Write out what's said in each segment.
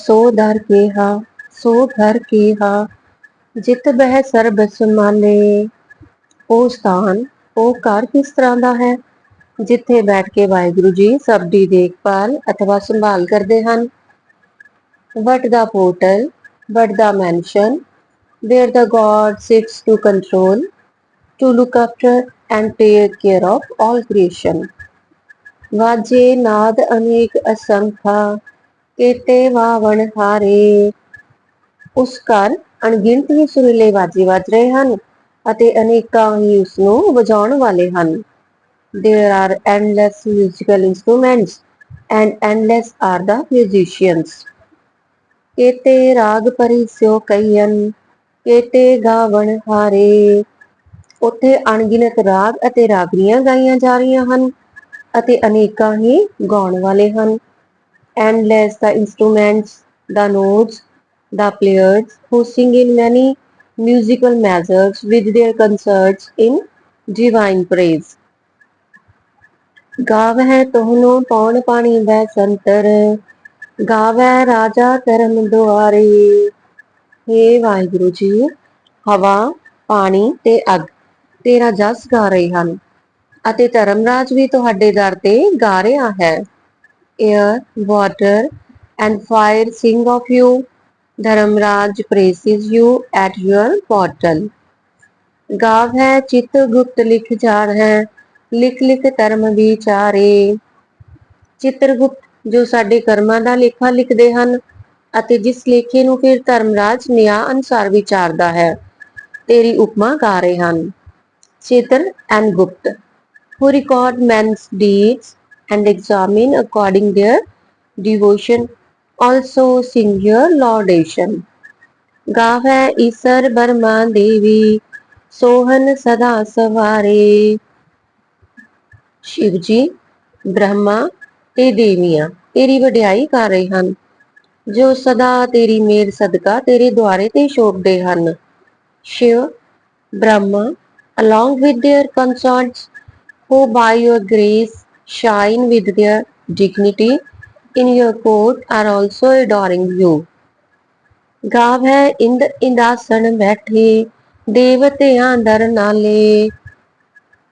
ਸੋ ਦਰ ਕੇਹਾ, ਸੋ ਘਰ ਕੇਹਾ, ਜਿਤ ਬਹਿ ਸਰਬ ਸਮਾਲੇ ਉਹ ਸਥਾਨ ਉਹ ਘਰ ਕਿਸ ਤਰ੍ਹਾਂ ਦਾ ਹੈ? ਜਿੱਥੇ ਬੈਠ ਕੇ ਵਾਹਿਗੁਰੂ ਜੀ ਸਭ ਦੀ ਦੇਖਭਾਲ ਅਥਵਾ ਸੰਭਾਲ ਕਰਦੇ ਹਨ। What the portal, what the mansion where the god sits to control to look after and take care of all creation ਵਾਜੇ ਨਾਦ ਅਨੇਕ ਅਸੰਖਾ ਕੇਤੇ ਵਾਵਣ ਹਾਰੇ। ਉਸ ਘਰ ਅਣਗਿਣਤ ਹੀ ਸੁਰੀਲੇ ਵਾਜੇ ਵੱਜ ਰਹੇ ਹਨ ਅਤੇ ਅਨੇਕਾਂ ਹੀ ਉਸ ਨੂੰ ਵਜਾਉਣ ਵਾਲੇ ਹਨ। There are endless musical instruments and endless are the musicians ਕੇਤੇ ਰਾਗ ਪਰਿਸਿਓ ਕਈਨ ਕੇਤੇ ਗਾਵਣ ਹਾਰੇ। ਉੱਥੇ ਅਣਗਿਣਤ ਰਾਗ ਅਤੇ ਰਾਗਨੀਆਂ ਗਾਈਆਂ ਜਾ ਰਹੀਆਂ ਹਨ ਅਤੇ ਅਨੇਕਾਂ ਹੀ ਗਾਉਣ ਵਾਲੇ ਹਨ। Endless the instruments the notes the players who sing in many musical measures with their concerts in divine praise ਗਾਵਹਿ ਤੋਹਨੋ ਪੌਣ ਪਾਣੀ ਬੈ ਸੰਤਰ ਗਾਵੈ ਰਾਜਾ ਧਰਮ ਦੁਆਰੇ हे ਵਾਹਿਗੁਰੂ ਜੀ ਹਵਾ ਪਾਣੀ ਤੇ ਅਗ ਤੇਰਾ ਜਸ ਗਾ ਰਹੇ ਹਨ ਅਤੇ ਧਰਮਰਾਜ ਵੀ ਤੁਹਾਡੇ ਦਰ ਤੇ ਗਾ ਰਿਹਾ ਹੈ air, water, and fire. Sing of you. Dharmraj praises you at your portal. ਗਾਵ ਹੈ ਚਿਤ ਗੁਪਤ ਲਿਖ ਜਾਣ ਹੈ ਲਿਖ ਲਿਖ ਧਰਮ ਵਿਚਾਰੇ ਚਿੱਤਰਗੁਪਤ ਜੋ ਸਾਡੇ ਕਰਮਾਂ ਦਾ ਲੇਖਾ ਲਿਖਦੇ ਹਨ ਅਤੇ ਜਿਸ ਲੇਖੇ ਨੂੰ ਫਿਰ ਧਰਮਰਾਜ ਨਿਆਂ ਅਨੁਸਾਰ ਵਿਚਾਰਦਾ ਹੈ ਤੇਰੀ ਉਪਮਾ ਗਾ ਰਹੇ ਹਨ Chitra and Gupta who record men's deeds? And examine according their devotion also sing your laudation ਗਾਵ ਹੈ ਈਸਰ ਬਰਮਾ ਦੇਵੀ ਸੋਹਨ ਸਦਾ ਸਵਾਰੇ ਸ਼ਿਵ ਜੀ ਬ੍ਰਹਮਾ ਤੇ ਦੇਵੀਆਂ ਤੇਰੀ ਵਡਿਆਈ ਕਰ ਰਹੇ ਹਨ ਜੋ ਸਦਾ ਤੇਰੀ ਮੇਰ ਸਦਕਾ ਤੇਰੇ ਦੁਆਰੇ ਤੇ ਸ਼ੋਭਦੇ ਹਨ Shiv Brahma along with their consorts who by your grace shine with their dignity in your court are also adoring you ਗਾਵ ਹੈ ਇੰਦ ਇੰਦਾਸਣ ਬੈਠੇ ਦੇਵਤਿਆਂ ਦਰ ਨਾਲੇ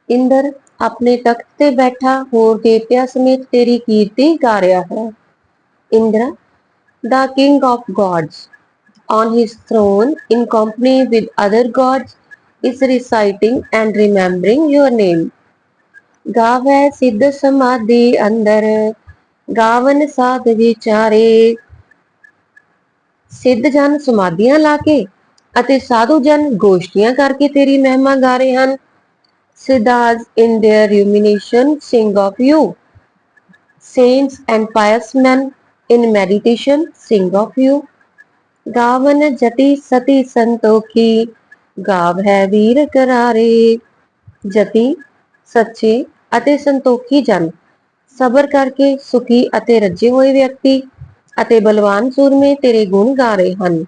ਇੰਦਰ ਆਪਣੇ ਤਖਤ ਤੇ ਬੈਠਾ ਹੋਰ ਦੇਵਤਿਆਂ ਸਮੇਤ ਤੇਰੀ ਕੀਰਤੀ ਗਾ ਰਿਹਾ ਹੈ Inder the king of gods on his throne in company with other gods is reciting and remembering your name ਗਾਵੈ ਸਿੱਧ ਸਮਾਧੀ ਅੰਦਰ, ਗਾਵਨ ਸਾਧ ਵਿਚਾਰੇ ਸਿੱਧ ਜਨ ਸਮਾਧੀਆਂ ਲਾ ਕੇ ਅਤੇ ਸਾਧੂ ਜਨ ਗੋਸ਼ਟੀਆਂ ਕਰਕੇ ਤੇਰੀ ਮਹਿਮਾ ਗਾ ਰਹੇ ਹਨ Siddhas in their rumination sing of you. Saints and pious men in meditation sing of you. ਗਾਵਨ ਜਤੀ ਸਤੀ ਸੰਤੋਖੀ, ਗਾਵ ਹੈ ਵੀਰ ਕਰਾਰੇ ਜਤੀ ਸੱਚੇ ਅਤੇ ਸੰਤੋਖੀ ਜਨ ਸਬਰ ਕਰਕੇ ਸੁਖੀ ਅਤੇ ਰੱਜੇ ਹੋਏ ਵਿਅਕਤੀ ਅਤੇ ਬਲਵਾਨ ਸੂਰਮੇ ਤੇਰੇ ਗੁਣ ਗਾ ਰਹੇ ਹਨ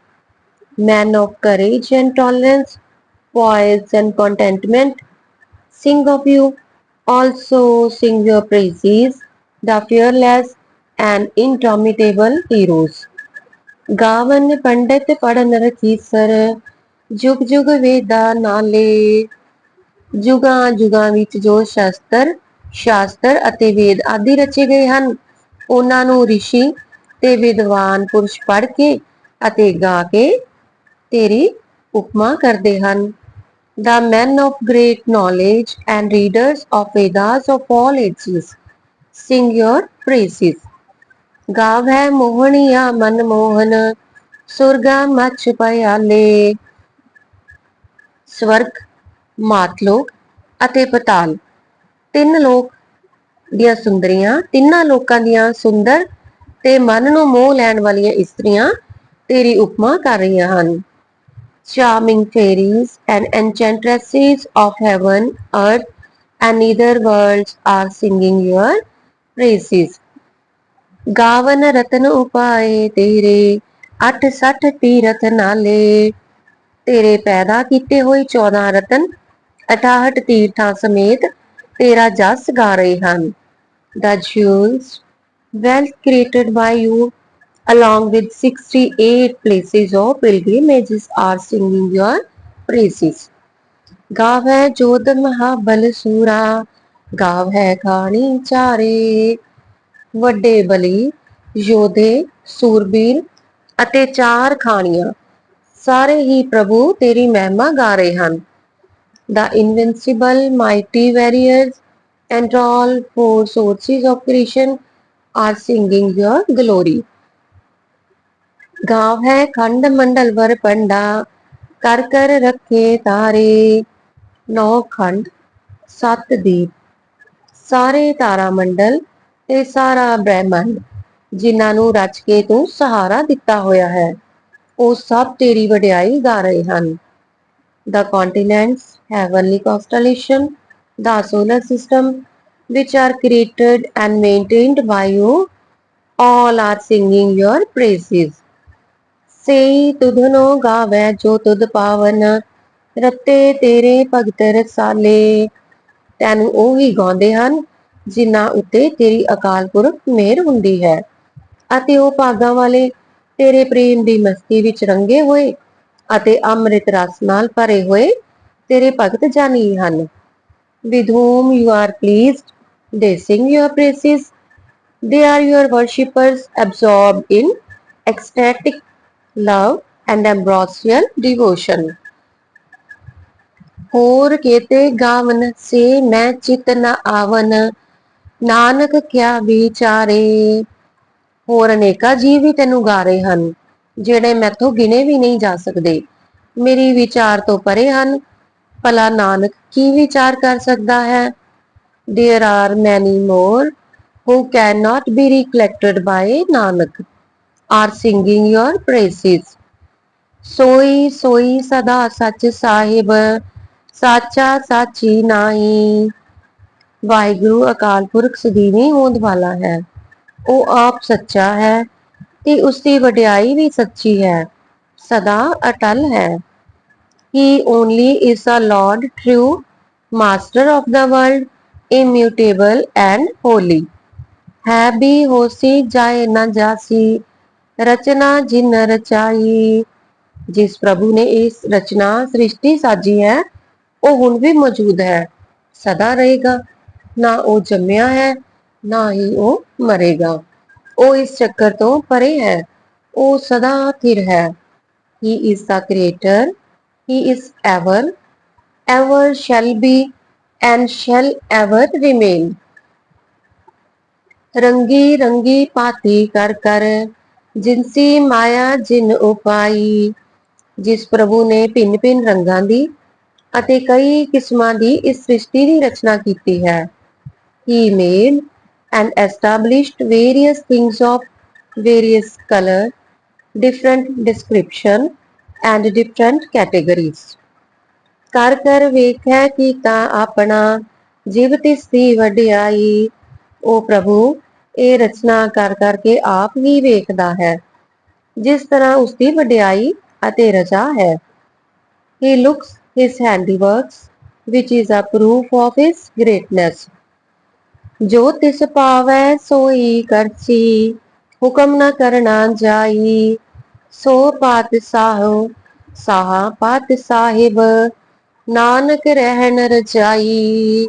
men of courage and tolerance poise and contentment sing of you, also sing your praises, the fearless and indomitable heroes. ਗਾਵਨ ਪੰਡਿਤ ਪੜਨ ਰਖੀਸਰ ਜੁਗ ਜੁਗ ਵੇਦਾ ਨਾਲੇ ਜੁਗਾਂ ਜੁਗਾਂ ਵਿੱਚ ਜੋ ਸ਼ਸਤਰ, ਸ਼ਾਸਤਰ ਅਤੇ ਵੇਦ ਆਦਿ ਰਚੇ ਗਏ ਹਨ, ਉਹਨਾਂ ਨੂੰ ਰਿਸ਼ੀ ਤੇ ਵਿਦਵਾਨ ਪੁਰਸ਼ ਪੜ੍ਹ ਕੇ ਅਤੇ ਗਾ ਕੇ ਤੇਰੀ ਉਪਮਾ ਕਰਦੇ ਹਨ the men of great knowledge and readers of Vedas of all ages, sing your praises. ਗਾਵ ਹੈ ਮੋਹਣੀਆ ਮਨ ਮੋਹਨ, ਸੁਰਗਾ ਮਛ ਪਿਆਲੇ ਸਵਰਗ ਮਾਤਲੋਕ ਅਤੇ ਪਤਾਲ। ਤਿੰਨ ਲੋਕ ਦੀਆਂ ਸੁੰਦਰੀਆਂ ਤਿੰਨਾਂ ਲੋਕਾਂ ਦੀਆਂ ਸੁੰਦਰ ਤੇ ਮਨ ਨੂੰ ਮੋਹ ਲੈਣ ਵਾਲੀਆਂ ਇਸਤਰੀਆਂ ਤੇਰੀ ਉਪਮਾ ਕਰ ਰਹੀਆਂ ਹਨ। Charming fairies and enchantresses of heaven, earth, and neither worlds are singing your praises. ਗਾਵਨ ਰਤਨ ਉਪਾਏ ਤੇਰੇ ਅੱਠ ਸੱਠ ਤੀਰਥ ਨਾਲੇ। ਤੇਰੇ ਪੈਦਾ ਕੀਤੇ ਹੋਏ 14 ਰਤਨ 68 ਤੀਰਥਾਂ ਸਮੇਤ ਤੇਰਾ ਜਸ ਗਾ ਰਹੇ ਹਨ the jewels well created by you along with 68 places of pilgrimages are singing your praises. ਗਾਵੈ ਜੋਧ ਮਹਾਬਲ ਸੂਰਾ ਗਾਵੈ ਖਾਣੀ ਚਾਰੇ ਵੱਡੇ ਬਲੀ ਯੋਧੇ ਸੂਰਬੀਰ ਅਤੇ ਚਾਰ ਖਾਣੀਆਂ ਸਾਰੇ ਹੀ ਪ੍ਰਭੂ ਤੇਰੀ ਮਹਿਮਾ ਗਾ ਰਹੇ ਹਨ the invincible, mighty warriors, and all four sources of creation are singing your glory. ਗਾਵ ਹੈ ਖੰਡ ਮੰਡਲ ਵਰ ਪੰਡਾ, ਕਰ ਕਰ ਰੱਖੇ ਤਾਰੇ। ਨੌ ਖੰਡ, ਸੱਤ ਦੀਪ। ਸਾਰੇ ਤਾਰਾ ਮੰਡਲ ਤੇ ਸਾਰਾ ਬ੍ਰਹਿਮੰਡ, ਜਿਨ੍ਹਾਂ ਨੂੰ ਰਚ ਕੇ ਤੂੰ ਸਹਾਰਾ ਦਿੱਤਾ ਹੋਇਆ ਹੈ, ਉਹ ਸਭ ਤੇਰੀ ਵਡਿਆਈ ਗਾ ਰਹੇ ਹਨ। The continents, heavenly constellation, the solar system, which are created and maintained by you, all are singing your praises. ਸਈ ਤੁਧਨੋ ਗਾਵੈ ਜੋ ਤੁਧ ਪਾਵਨ ਰਤੇ ਤੇਰੇ ਭਗਤ ਰਸਾਲੇ ਤੈਨੂੰ ਉਹ ਹੀ ਗਾਉਂਦੇ ਹਨ ਜਿਨ੍ਹਾਂ ਉੱਤੇ ਤੇਰੀ ਅਕਾਲ ਪੁਰਖ ਮਿਹਰ ਹੁੰਦੀ ਹੈ ਅਤੇ ਉਹ ਭਾਗਾਂ ਵਾਲੇ ਤੇਰੇ ਪ੍ਰੇਮ ਦੀ ਮਸਤੀ ਵਿੱਚ ਰੰਗੇ ਹੋਏ ਅਤੇ ਅੰਮ੍ਰਿਤ ਰਸ ਨਾਲ ਭਰੇ ਹੋਏ ਤੇਰੇ ਭਗਤ ਜਾਨੀ ਹਨ with whom you are pleased they sing your praises they are your worshippers absorbed in ecstatic love and ambrosial devotion ਹੋਰ ਕੇਤੇ ਗਾਵਨ ਸੇ ਮੈਂ ਚਿਤ ਨ ਆਵਨ ਨਾਨਕ ਕਿਆ ਵਿਚਾਰੇ ਹੋਰ ਅਨੇਕਾਂ ਜੀਵ ਵੀ ਤੈਨੂੰ ਗਾ ਰਹੇ ਹਨ ਜਿਹੜੇ ਮੈਥੋਂ ਗਿਣੇ ਵੀ ਨਹੀਂ ਜਾ ਸਕਦੇ। ਮੇਰੀ ਵਿਚਾਰ ਤੋਂ ਪਰੇ ਹਨ। ਭਲਾ ਨਾਨਕ ਕੀ ਵਿਚਾਰ ਕਰ ਸਕਦਾ ਹੈ? There are many more who cannot be recollected by nanak are singing your praises ਸੋਈ ਸੋਈ ਸਦਾ ਸੱਚ ਸਾਹਿਬ, ਸਾਚਾ ਸਾਚੀ ਨਾਹੀ। ਵਾਹਿਗੁਰੂ ਅਕਾਲ ਪੁਰਖ ਸਦੀਵੀ ਹੋਂਦ ਵਾਲਾ ਹੈ। ਉਹ ਆਪ ਸੱਚਾ ਹੈ। ਤੇ ਉਸ ਦੀ ਵਡਿਆਈ ਵੀ ਸੱਚੀ ਹੈ ਸਦਾ ਅਟਲ ਹੈ he only is a lord, true master of the world, immutable and holy. ਹੈ ਵੀ ਹੋਸੀ ਜਾਏ ਨਾ ਜਾਸੀ ਰਚਨਾ ਜਿਨ ਰਚਾਈ ਜਿਸ ਪ੍ਰਭੂ ਨੇ ਇਸ ਰਚਨਾ ਸ੍ਰਿਸ਼ਟੀ ਸਾਜੀ ਹੈ ਉਹ ਹੁਣ ਵੀ ਮੌਜੂਦ ਹੈ ਸਦਾ ਰਹੇਗਾ ਨਾ ਉਹ ਜੰਮਿਆ ਹੈ ਨਾ ਹੀ ਉਹ ਮਰੇਗਾ ਉਹ ਇਸ ਚੱਕਰ ਤੋਂ ਪਰੇ ਹੈ। ਉਹ ਸਦਾ ਸਥਿਰ ਹੈ। He is the creator. He is ever. Ever shall be and shall ever remain. ਰੰਗੀ ਰੰਗੀ ਪਾਤੀ ਕਰ ਕਰ ਜਿਨਸੀ ਮਾਇਆ ਜਿਨ ਉਪਾਈ, ਜਿਸ ਪ੍ਰਭੂ ਨੇ ਭਿੰਨ ਭਿੰਨ ਰੰਗਾਂ ਦੀ ਅਤੇ ਕਈ ਕਿਸਮਾਂ ਦੀ ਇਸ ਸ੍ਰਿਸ਼ਟੀ ਦੀ ਰਚਨਾ ਕੀਤੀ ਹੈ। ਹੀ made and established various things of various color different description and different categories ਕਰ ਕਰ ਵੇਖੈ ਕੀਤਾ ਆਪਣਾ ਜਿਵ ਤਿਸ ਦੀ ਵਡਿਆਈ ਉਹ ਪ੍ਰਭੂ ਇਹ ਰਚਨਾ ਕਰ ਕਰਕੇ ਆਪ ਹੀ ਵੇਖਦਾ ਹੈ ਜਿਸ ਤਰ੍ਹਾਂ ਉਸ ਦੀ ਵਡਿਆਈ ਅਤੇ ਰਜਾ ਹੈ he looks his handiworks which is a proof of his greatness ਜੋ ਤਿਸ ਪਾਵੈ ਸੋਈ ਕਰਸੀ, ਹੁਕਮ ਨ ਕਰਨਾ ਜਾਈ। ਸੋ ਪਾਤ ਸਾਹੋ, ਸਾਹਾ ਪਾਤ ਸਾਹਿਬ, ਨਾਨਕ ਰਹਿਣ ਰਜਾਈ।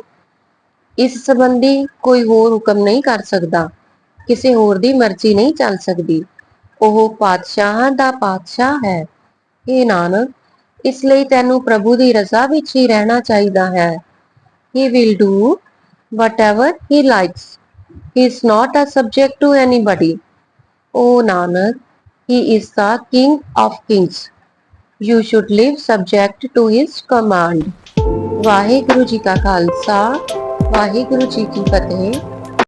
ਇਸ ਸੰਬੰਧੀ ਕੋਈ ਹੋਰ ਹੁਕਮ ਨਹੀਂ ਕਰ ਸਕਦਾ। ਕਿਸੇ ਹੋਰ ਦੀ ਮਰਜ਼ੀ ਨਹੀਂ ਚੱਲ ਸਕਦੀ। ਉਹ ਪਾਤਸ਼ਾਹਾਂ ਦਾ ਪਾਤਸ਼ਾਹ ਹੈ। ਇਹ ਨਾਨਕ, ਇਸ ਲਈ ਤੈਨੂੰ ਪ੍ਰਭੂ ਦੀ ਰਜ਼ਾ ਵਿੱਚ ਹੀ ਰਹਿਣਾ ਚਾਹੀਦਾ ਹੈ। he will do whatever he likes. He is not a subject to anybody. O Nanak, he is the king of kings. You should live subject to his command. Waheguru ji का खालसा वाहे गुरु जी की फतेह